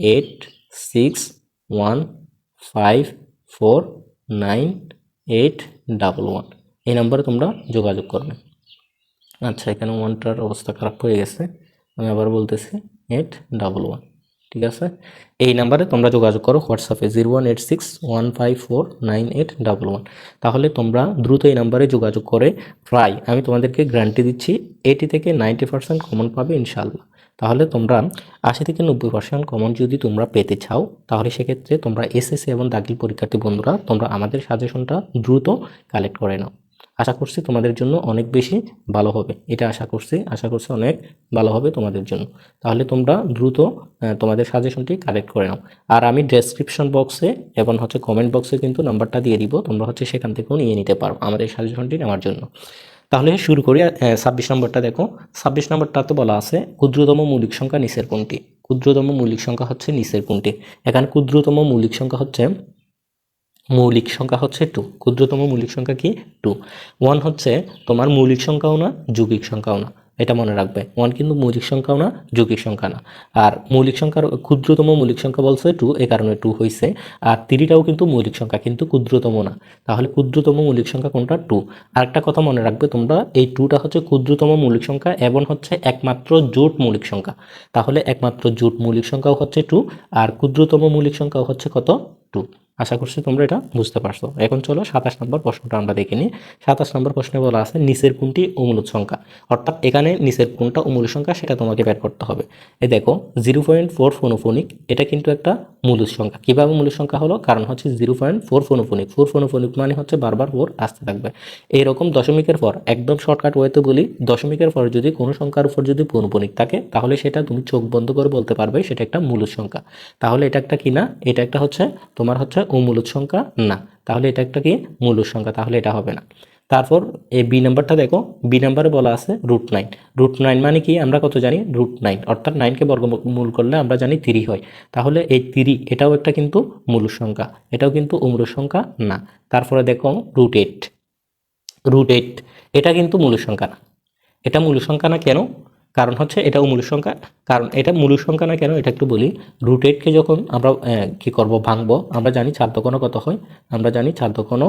eight six one five four nine eight double one. এই নাম্বারে তোমরা যোগাযোগ করবে। আচ্ছা এখানে ওয়ানটার অবস্থা খারাপ হয়ে গেছে। আমি আবার বলতেছি এইট ডাবল ওয়ান ঠিক আছে? এই নাম্বারে তোমরা যোগাযোগ করো হোয়াটসঅ্যাপে zero one eight six one five four nine eight double one তাহলে তোমরা দ্রুত এই নাম্বারে যোগাযোগ করে প্রায়, আমি তোমাদেরকে গ্যারান্টি দিচ্ছি এইটি থেকে নাইনটি পার্সেন্ট কমন পাবে ইনশাল্লাহ তাহলে তোমরা আশি থেকে নব্বই পার্সেন্ট কমন যদি তোমরা পেতে চাও, তাহলে সেক্ষেত্রে তোমরা এসএসসি এবং দাখিল পরীক্ষার্থী বন্ধুরা, তোমরা আমাদের সাজেশনটা দ্রুত কালেক্ট করে নাও। আশা করছি তোমাদের জন্য অনেক বেশি ভালো হবে। এটা আশা করছি আশা করছি অনেক ভালো হবে তোমাদের জন্য। তাহলে তোমরা দ্রুত তোমাদের সাজেশনটি কালেক্ট করে নাও। আর আমি ডেসক্রিপশন বক্সে এবং হচ্ছে কমেন্ট বক্সে কিন্তু নাম্বারটা দিয়ে দিব, তোমরা হচ্ছে সেখান থেকেও নিয়ে নিতে পারো আমাদের সাজেশনটি নেওয়ার জন্য। তাহলে শুরু করি ছাব্বিশ নম্বরটা দেখো। ছাব্বিশ নম্বরটাতে বলা আছে, ক্ষুদ্রতম মৌলিক সংখ্যা নিচের কোনটি? ক্ষুদ্রতম মৌলিক সংখ্যা হচ্ছে নিচের কোনটি? এখানে ক্ষুদ্রতম মৌলিক সংখ্যা হচ্ছে মৌলিক সংখ্যা হচ্ছে টু ক্ষুদ্রতম মৌলিক সংখ্যা কি? টু ওয়ান হচ্ছে তোমার মৌলিক সংখ্যাও না, যৌগিক সংখ্যাও না। এটা মনে রাখবে। ওয়ান কিন্তু মৌলিক সংখ্যাও না, যৌগিক সংখ্যা না। আর মৌলিক সংখ্যার, ক্ষুদ্রতম মৌলিক সংখ্যা বলছে টু এ কারণে টু হয়েছে আর তিরিটাও কিন্তু মৌলিক সংখ্যা, কিন্তু ক্ষুদ্রতম না। তাহলে ক্ষুদ্রতম মৌলিক সংখ্যা কোনটা? টু আরেকটা কথা মনে রাখবে তোমরা, এই টুটা হচ্ছে ক্ষুদ্রতম মৌলিক সংখ্যা এবং হচ্ছে একমাত্র জোট মৌলিক সংখ্যা। তাহলে একমাত্র জোট মৌলিক সংখ্যাও হচ্ছে টু আর ক্ষুদ্রতম মৌলিক সংখ্যাও হচ্ছে কত? টু আশা করছি তোমরা এটা বুঝতে পারছ। এখন চলো সাতাশ নম্বর প্রশ্নটা আমরা দেখে নিই। সাতাশ নম্বর প্রশ্নে বলা আছে, নিচের কোনটি অমূলদ সংখ্যা? অর্থাৎ এখানে নিচের কোনটা অমূলদ সংখ্যা সেটা তোমাকে বের করতে হবে। এই দেখো, জিরো পয়েন্ট ফোর ফোনোফোনিক, এটা কিন্তু একটা মূলদ সংখ্যা। কীভাবে মূলদ সংখ্যা হলো? কারণ হচ্ছে জিরো পয়েন্ট ফোর ফোনোফোনিক। ফোর ফোনোফোনিক মানে হচ্ছে বারবার ফোর আসতে থাকবে। এইরকম দশমিকের পর, একদম শর্টকাট ওয়েতে বলি, দশমিকের পর যদি কোনো সংখ্যার উপর যদি পৌনপনিক থাকে, তাহলে সেটা তুমি চোখ বন্ধ করে বলতে পারবে সেটা একটা মূলদ সংখ্যা। তাহলে এটা একটা কি না? এটা একটা হচ্ছে তোমার হচ্ছে অমূলদ সংখ্যা না। তাহলে এটা একটা কি? মূলদ সংখ্যা, তাহলে এটা হবে না। তারপর এই বি নাম্বারটা দেখো বি নাম্বারে বলা আছে রুট নাইন রুট নাইন মানে কি? আমরা কত জানি? রুট নাইন অর্থাৎ নাইনকে বর্গমূল করলে আমরা জানি তিরি হয়। তাহলে এই তিরি, এটাও একটা কিন্তু মূল সংখ্যা, এটাও কিন্তু অমূল সংখ্যা না। তারপরে দেখো রুট এইট রুট এইট এটা কিন্তু মূল সংখ্যা না। এটা মূল সংখ্যা না কেন? কারণ হচ্ছে এটাও মূল সংখ্যা। কারণ এটা মূল সংখ্যা না কেন? এটা একটু বলি। রুট এইটকে যখন আমরা কি করব? ভাঙবো? আমরা জানি চার দোকানো কত হয়? আমরা জানি চার দোকানো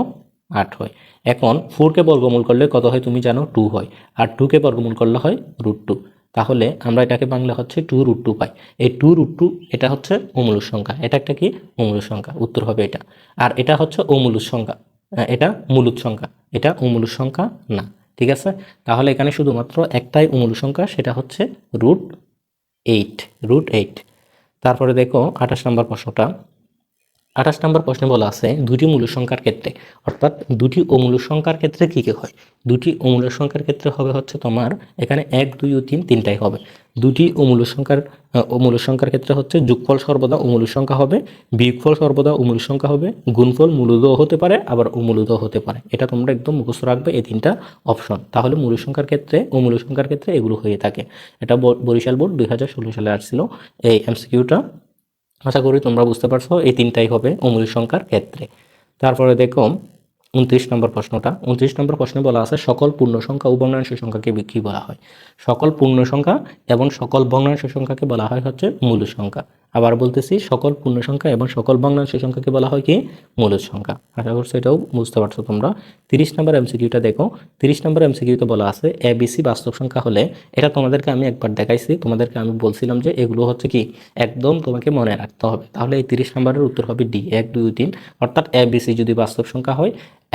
আট হয়। এখন ফোরকে বর্গমূল করলে কত হয় তুমি জানো? টু হয়। আর টুকে বর্গমূল করলে হয় রুট টু তাহলে আমরা এটাকে বাংলা হচ্ছে টু রুট টু পাই। এই টু রুট টু এটা হচ্ছে অমূল সংখ্যা। এটা একটা কি? অমূল সংখ্যা। উত্তর হবে এটা। আর এটা হচ্ছে অমূল সংখ্যা। এটা মূলত সংখ্যা। এটা অমূল সংখ্যা না। ঠিক আছে? তাহলে এখানে শুধুমাত্র একটাই অমূল সংখ্যা, সেটা হচ্ছে রুট এইট রুট এইট তারপরে দেখো আঠাশ নম্বর প্রশ্নটা। আঠাশ নম্বর প্রশ্নে বলা আছে দুটি মূল সংখ্যার ক্ষেত্রে অর্থাৎ দুটি অমূল সংখ্যার ক্ষেত্রে কী কী হয়? দুটি অমূল সংখ্যার ক্ষেত্রে হবে হচ্ছে তোমার এখানে এক দুই ও তিন তিনটাই হবে। দুটি অমূল সংখ্যার আহ, অমূল সংখ্যার ক্ষেত্রে হচ্ছে যোগফল সর্বদা অমূল সংখ্যা হবে বিয়োগফল সর্বদা অমূল সংখ্যা হবে গুণফল মূলদ হতে পারে আবার অমূলদ হতে পারে। এটা তোমরা একদম মুখস্থ রাখবে এই তিনটা অপশন তাহলে মূল সংখ্যার ক্ষেত্রে অমূল সংখ্যার ক্ষেত্রে এগুলো হয়ে থাকে। এটা বরিশাল বোর্ড দুই হাজার ষোলো সালে আসছিল এই এমসিকিউটা আশা করি তোমরা বুঝতে পারছ, এই তিনটাই হবে অমূল সংখ্যার ক্ষেত্রে। তারপরে দেখো, উনত্রিশ নম্বর প্রশ্নটা। উনত্রিশ নম্বর প্রশ্নে বলা আছে, সকল পূর্ণ সংখ্যা ও ভগ্নাংশ সংখ্যাকে কী বলা হয়। সকল পূর্ণ সংখ্যা এবং সকল ভগ্নাংশ সংখ্যাকে বলা হয় হচ্ছে মূল সংখ্যা। আবার বলতেছি, সকল পূর্ণ সংখ্যা এবং সকল ভগ্নাংশ সংখ্যাকে বলা হয় কি? মূল সংখ্যা। আশা করছি এটাও বুঝতে পারছ তোমরা। তিরিশ নম্বর এমসিকিউটা দেখো। তিরিশ নম্বর এমসিকিউতে বলা আছে এ বিসি বাস্তব সংখ্যা হলে এটা তোমাদেরকে আমি একবার দেখাইছি। তোমাদেরকে আমি বলছিলাম যে এগুলো হচ্ছে কি? একদম তোমাকে মনে রাখতে হবে। তাহলে এই তিরিশ নম্বরের উত্তর হবে ডি এক, দুই, তিন। অর্থাৎ এ বিসি যদি বাস্তব সংখ্যা হয়,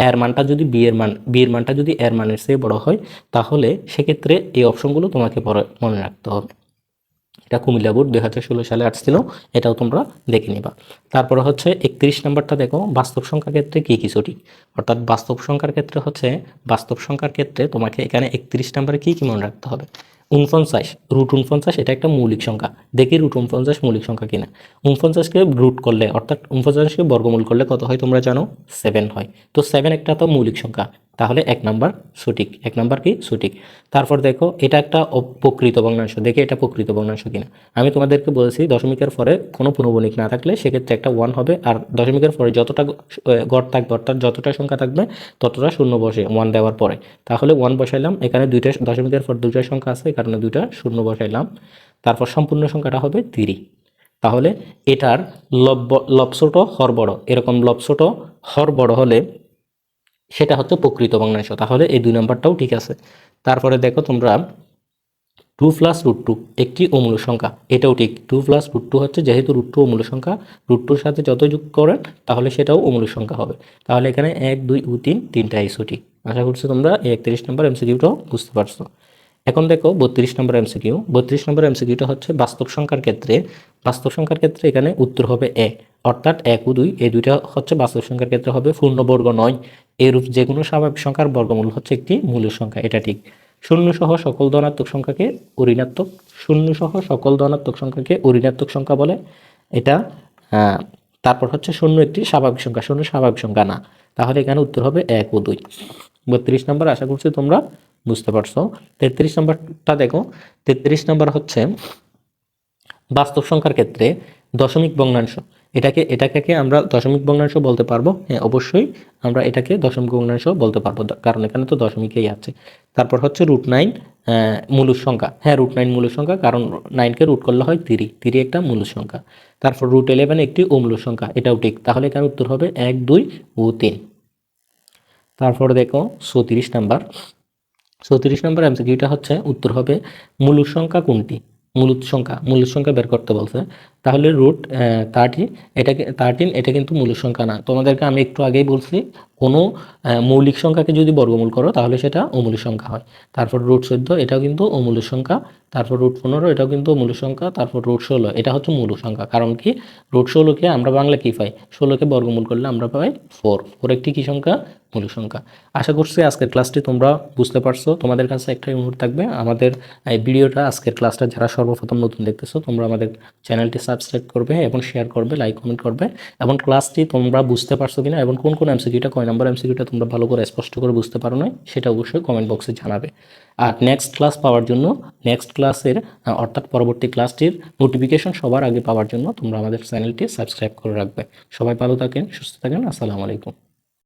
এর মানটা যদি বি এর মান বি এর মানটা যদি এর মানের চেয়ে বড় হয়, তাহলে সেক্ষেত্রে এই অপশনগুলো তোমাকে মনে রাখতে হবে। এটা কুমিল্লা বোর্ড দুই হাজার ষোলো সালে আসছিল, এটাও তোমরা দেখে নিবা। তারপরে হচ্ছে একত্রিশ নাম্বারটা দেখো, বাস্তব সংখ্যার ক্ষেত্রে কী কী সঠিক? অর্থাৎ বাস্তব সংখ্যার ক্ষেত্রে হচ্ছে, বাস্তব সংখ্যার ক্ষেত্রে তোমাকে এখানে একত্রিশ নাম্বারে কী কী মনে রাখতে হবে? উনপঞ্চাশ রুট উনপঞ্চাশ এটা একটা মৌলিক সংখ্যা। দেখি রুট উনপঞ্চাশ মৌলিক সংখ্যা কিনা। উনপঞ্চাশকে রুট করলে, অর্থাৎ উনপঞ্চাশকে বর্গমূল করলে কত হয় তোমরা জানো? সেভেন হয়। তো সেভেন একটা তো মৌলিক সংখ্যা। তাহলে এক নাম্বার সঠিক, এক নাম্বার কি সঠিক। তারপর দেখো, এটা একটা প্রকৃত ভগ্নাংশ। দেখে এটা প্রকৃত ভগ্নাংশ কিনা। আমি তোমাদেরকে বলেছি, দশমিকের পরে কোনো পুনর্বণিক না থাকলে সেক্ষেত্রে একটা ওয়ান হবে, আর দশমিকের পরে যতটা গড় থাকবে, অর্থাৎ যতটা সংখ্যা থাকবে, ততটা শূন্য বসে ওয়ান দেওয়ার পরে। তাহলে ওয়ান বসাইলাম, এখানে দুইটা দশমিকের পর দুইটা সংখ্যা আছে এই কারণে দুইটা শূন্য বসাইলাম। তারপর সম্পূর্ণ সংখ্যাটা হবে তিরি। তাহলে এটার লব লব ছোট হর বড়। এরকম লব ছোট হর বড় হলে সেটা হচ্ছে প্রকৃত ভগ্নাংশ তাহলে এই দুই নম্বরটাও ঠিক আছে। তারপরে দেখো তোমরা টু প্লাস রুট টু একটি অমূল সংখ্যা। এটাও ঠিক। টু প্লাস রুট টু হচ্ছে যেহেতু রুট টু অমূল সংখ্যা রুট টুর সাথে যত যোগ করেন, তাহলে সেটাও অমূল সংখ্যা হবে। তাহলে এখানে এক, দুই ও তিন, তিনটা সঠিক আশা করছি তোমরা এই একত্রিশ নম্বর এমসিকিউটাও বুঝতে পারছ। এখন দেখো বত্রিশ নম্বর এমসিকিউ বত্রিশ নম্বর এমসিকিউটা হচ্ছে বাস্তব সংখ্যার ক্ষেত্রে। বাস্তব সংখ্যার ক্ষেত্রে এখানে উত্তর হবে এ। অর্থাৎ এক ও দুই, এই দুইটা হচ্ছে বাস্তব সংখ্যার ক্ষেত্রে হবে পূর্ণবর্গ নয়। এরূপ যে কোনো স্বাভাবিক সংখ্যার বর্গমূল হচ্ছে একটি মূল সংখ্যা, এটা ঠিক। শূন্য সহ সকল ধনাত্মক সংখ্যাকে ঋণাত্মক শূন্য সহ সকল ধনাত্মক সংখ্যাকে ঋণাত্মক সংখ্যা বলে। এটা তারপর হচ্ছে শূন্য একটি স্বাভাবিক সংখ্যা, শূন্য স্বাভাবিক সংখ্যা না। তাহলে এখানে উত্তর হবে এক ও দুই। বত্রিশ নম্বর, আশা করছি তোমরা বুঝতে পারছ। তেত্রিশ নম্বরটা দেখো, তেত্রিশ নম্বর হচ্ছে বাস্তব সংখ্যার ক্ষেত্রে দশমিক ভগ্নাংশ। এটাকে এটাকে আমরা দশমিক ভগ্নাংশ বলতে পারব। হ্যাঁ অবশ্যই আমরা এটাকে দশমিক ভগ্নাংশ বলতে পারব। কারণ এখানে তো দশমিকেই আছে। তারপর হচ্ছে রুট নাইন মূল সংখ্যা। হ্যাঁ রুট নাইন মূল সংখ্যা, কারণ নাইনকে রুট করলে হয় তিরি তিরি একটা মূল সংখ্যা। তারপর রুট ইলেভেন একটি অমূল সংখ্যা। এটাও ঠিক। তাহলে এখানে উত্তর হবে এক, দুই ও তিন। তারপর দেখো চৌত্রিশ নাম্বার। চৌত্রিশ নম্বর এমসিকিউটা হচ্ছে, উত্তর হবে মূল সংখ্যা কোনটি? মূলত সংখ্যা। মূল সংখ্যা বের করতে বলছে। তাহলে রুট থার্টিন এটাকে থার্টিন এটা কিন্তু মূল সংখ্যা না। তোমাদেরকে আমি একটু আগেই বলছি, কোনো মৌলিক সংখ্যাকে যদি বর্গমূল করো, তাহলে সেটা অমূল সংখ্যা হয়। তারপর রুট চোদ্দ, এটাও কিন্তু অমূল সংখ্যা। তারপর রুট পনেরো, এটাও কিন্তু মূল সংখ্যা। তারপর রুট ষোলো, এটা হচ্ছে মূল সংখ্যা। কারণ কি? রুট ষোলোকে আমরা বাংলা কি পাই? ষোলোকে বর্গমূল করলে আমরা পাই ফোর ফোর একটি কি সংখ্যা? মূল সংখ্যা। আশা করছি আজকের ক্লাসটি তোমরা বুঝতে পারছ। তোমাদের কাছে একটাই অনুরোধ থাকবে, আমাদের ভিডিওটা আজকের ক্লাসটা যারা সর্বপ্রথম নতুন দেখতেছো, তোমরা আমাদের চ্যানেলটি সাবস্ক্রাইব সাবস্ক্রাইব করবে এবং শেয়ার করবে লাইক কমেন্ট করবে। এবং ক্লাসটি তোমরা বুঝতে পারছ কিনা এবং কোন কোন এমসিকিউটা কয় নাম্বার এমসিকিউটা তোমরা ভালো করে স্পষ্ট করে বুঝতে পারো না সেটা অবশ্যই কমেন্ট বক্সে জানাবে। আর নেক্সট ক্লাস পাওয়ার জন্য নেক্সট ক্লাসের অর্থাৎ পরবর্তী ক্লাসটির নোটিফিকেশন সবার আগে পাওয়ার জন্য তোমরা আমাদের চ্যানেলটি সাবস্ক্রাইব করে রাখবে। সবাই ভালো থাকেন, সুস্থ থাকেন, আসসালামু আলাইকুম।